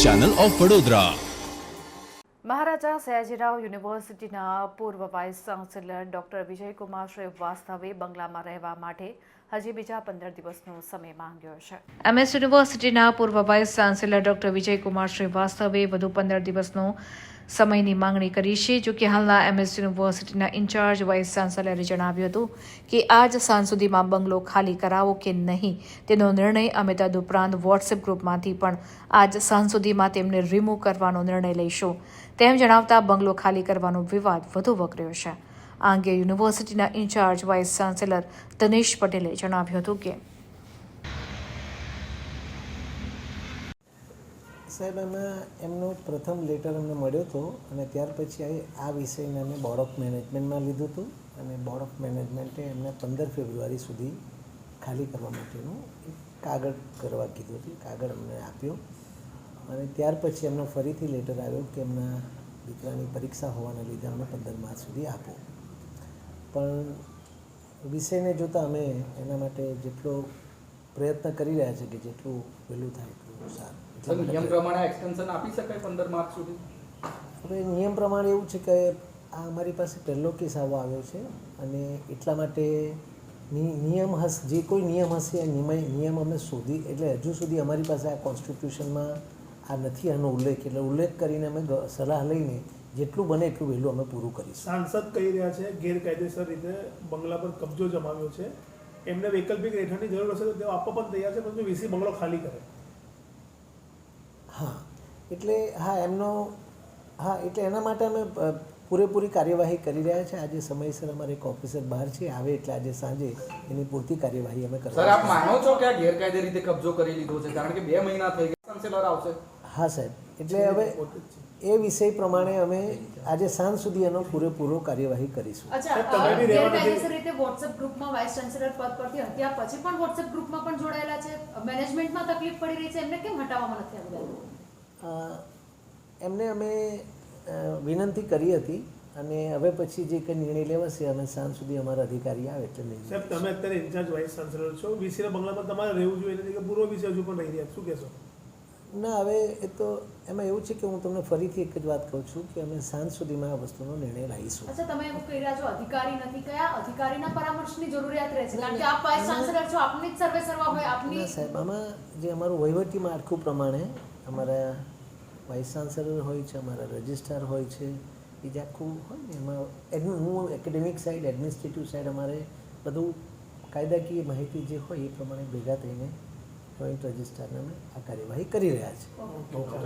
Channel of Vadodara. મહારાજા સયાજીરાવ યુનિવર્સિટીના પૂર્વ vice chancellor doctor Vijaykumar શ્રીવાસ્તવે બંગલામાં રહેવા માટે હજી બીજા પંદર દિવસનો સમય માંગ્યો છે. એમએસ યુનિવર્સિટીના પૂર્વ વાઇસ ચાન્સેલર ડોક્ટર વિજયકુમાર શ્રીવાસ્તવે વધુ પંદર દિવસનો સમયની માંગણી કરી છે. જોકે હાલના એમએસ યુનિવર્સિટીના ઇન્ચાર્જ વાઇસ ચાન્સેલરે જણાવ્યું હતું કે આજ સાંજ સુધીમાં બંગલો ખાલી કરાવો કે નહીં તેનો નિર્ણય અમે તદુપરાંત વોટ્સએપ ગ્રુપમાંથી પણ આજ સાંજ સુધીમાં તેમને રિમૂવ કરવાનો નિર્ણય લઈશું. તેમ જણાવતા બંગલો ખાલી કરવાનો વિવાદ વધુ વકર્યો છે. આ અંગે યુનિવર્સિટીના ઇન્ચાર્જ વાઇસ ચાન્સેલર તનેશ પટેલે જણાવ્યું હતું કે સાહેબ, એમાં એમનો પ્રથમ લેટર અમને મળ્યો હતો અને ત્યાર પછી આ વિષયને અમે બોર્ડ ઓફ મેનેજમેન્ટમાં લીધું હતું અને બોર્ડ ઓફ મેનેજમેન્ટે એમને પંદર ફેબ્રુઆરી સુધી ખાલી કરવા માટેનું એક કાગળ કરવા કીધું હતું કાગળ અમને આપ્યો. અને ત્યાર પછી એમનો ફરીથી લેટર આવ્યો કે એમના દીકરાની પરીક્ષા હોવાના લીધે અમને પંદર માર્ચ સુધી આપો. પણ વિષયને જોતાં અમે એના માટે જેટલો પ્રયત્ન કરી રહ્યા છે કે જેટલું વહેલું થાય નિયમ પ્રમાણે એક્સટેન્શન આપી શકાય પંદર માર્ચ સુધી? હવે નિયમ પ્રમાણે એવું છે કે આ અમારી પાસે પહેલો કેસ આવો આવ્યો છે અને એટલા માટે નિયમ હશે જે કોઈ નિયમ હશે એ નિયમ નિયમ અમે શોધી એટલે હજુ સુધી અમારી પાસે આ કોન્સ્ટિટ્યુશનમાં આ નથી આનો ઉલ્લેખ. એટલે ઉલ્લેખ કરીને અમે સલાહ લઈને જેટલું બને એટલું વહેલું અમે પૂરું કરીશું. સાંસદ કહી રહ્યા છે ગેરકાયદેસર રીતે બંગલા પર કબજો જમાવ્યો છે. એમને વૈકલ્પિક રહેઠાણની જરૂર હશે તો તેઓ આપવા પણ તૈયાર છે પરંતુ વીસી બંગલો ખાલી કરે. હા. એટલે હા એમનો હા એટલે એના માટે અમે પૂરેપૂરી કાર્યવાહી કરી રહ્યા છે. આજે સમયસર અમારે એક ઓફિસર બહાર છે આવે એટલે આજે સાંજે એની પૂરતી કાર્યવાહી અમે સર આપ માનો છો કે આ ગેરકાયદે રીતે કબજો કરી લીધો છે? કારણ કે બે મહિના થઈ ગયા ચાન્સેલર આવશે. હા સાહેબ. એટલે હવે એ વિષય પ્રમાણે અમે આજે સાંજ સુધી એનો પૂરેપૂરો કાર્યવાહી કરીશું. અચ્છા તમે અ, બી રહેવા નથી- ગેરકાયદેસર રીતે વોટ્સએપ ગ્રુપમાં વાઇસ ચાન્સેલર પદ પરથી હત્યા પછી પણ વોટ્સએપ ગ્રુપમાં પણ જોડાયેલા છે. મેનેજમેન્ટમાં તકલીફ પડી રહી છે. એમને કેમ હટાવવામાં નથી આ બધા અ, એમને અમે વિનંતી કરી હતી અને હવે પછી જે કંઈ નિર્ણય લેવાશે અમે સાંજ સુધી અમારા અધિકારી આવે એટલે નહીં સાહેબ તમે અત્યારે ઇન્ચાર્જ વાઇસ ચાન્સેલર છો. વીસીના બંગલામાં તમારે રહેવું જોઈએ નથી કે પૂર્વ વિશે હજુ પણ રહી રહ્યા શું કહેશો? ના હવે એ તો એમાં એવું છે કે હું તમને ફરીથી એક જ વાત કહું છું કે અમે સાંજ સુધીમાં આ વસ્તુનો નિર્ણય લાવીશું. અચ્છા તમે એવું કહી રહ્યા છો અધિકારી નથી કયા? અધિકારીના પરામર્શની જરૂરિયાત રહે છે. કારણ કે આપ વાઇસ ચાન્સેલર છો આપની જ સર્વે સર્વા હોય આપની સાહેબ આમાં જે અમારું વહીવટી માળખું પ્રમાણે અમારા વાઇસ ચાન્સેલર હોય છે, અમારા રજિસ્ટ્રાર હોય છે, એ જે આખું હોય ને, એમાં એડમિ હું એકેડેમિક સાઈડ એડમિનિસ્ટ્રેટિવ સાઈડ અમારે બધું કાયદાકીય માહિતી જે હોય એ પ્રમાણે ભેગા થઈને જોઈન્ટ રજિસ્ટ્રારને અમે આ કાર્યવાહી કરી રહ્યા છીએ. ઓકે